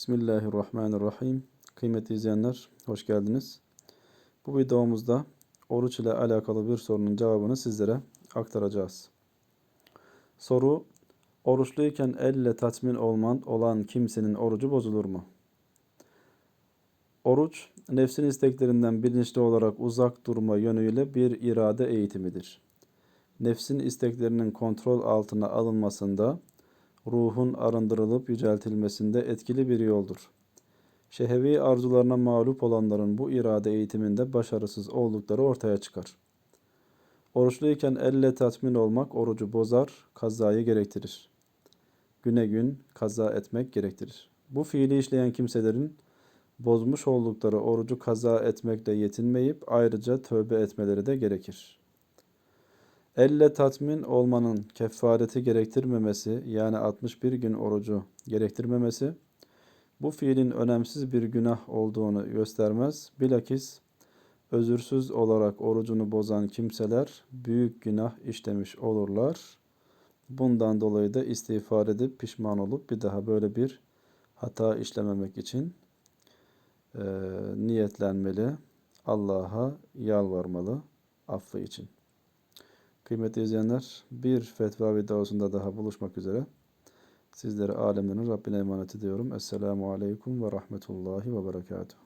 Bismillahirrahmanirrahim. Kıymetli izleyenler, hoş geldiniz. Bu videomuzda oruç ile alakalı bir sorunun cevabını sizlere aktaracağız. Soru, oruçluyken elle tatmin olman olan kimsenin orucu bozulur mu? Oruç, nefsin isteklerinden bilinçli olarak uzak durma yönüyle bir irade eğitimidir. Nefsin isteklerinin kontrol altına alınmasında, ruhun arındırılıp yüceltilmesinde etkili bir yoldur. Şehevi arzularına mağlup olanların bu irade eğitiminde başarısız oldukları ortaya çıkar. Oruçluyken elle tatmin olmak orucu bozar, kazayı gerektirir. Güne gün kaza etmek gerektirir. Bu fiili işleyen kimselerin bozmuş oldukları orucu kaza etmekle yetinmeyip ayrıca tövbe etmeleri de gerekir.'' Elle tatmin olmanın kefareti gerektirmemesi yani 61 gün orucu gerektirmemesi bu fiilin önemsiz bir günah olduğunu göstermez. Bilakis özürsüz olarak orucunu bozan kimseler büyük günah işlemiş olurlar. Bundan dolayı da istiğfar edip pişman olup bir daha böyle bir hata işlememek için e, niyetlenmeli. Allah'a yalvarmalı affı için. Kıymetli izleyenler, bir fetva videosunda daha buluşmak üzere. Sizleri alemlerin Rabbine emanet ediyorum. Esselamu Aleyküm ve Rahmetullahi ve Berekatuhu.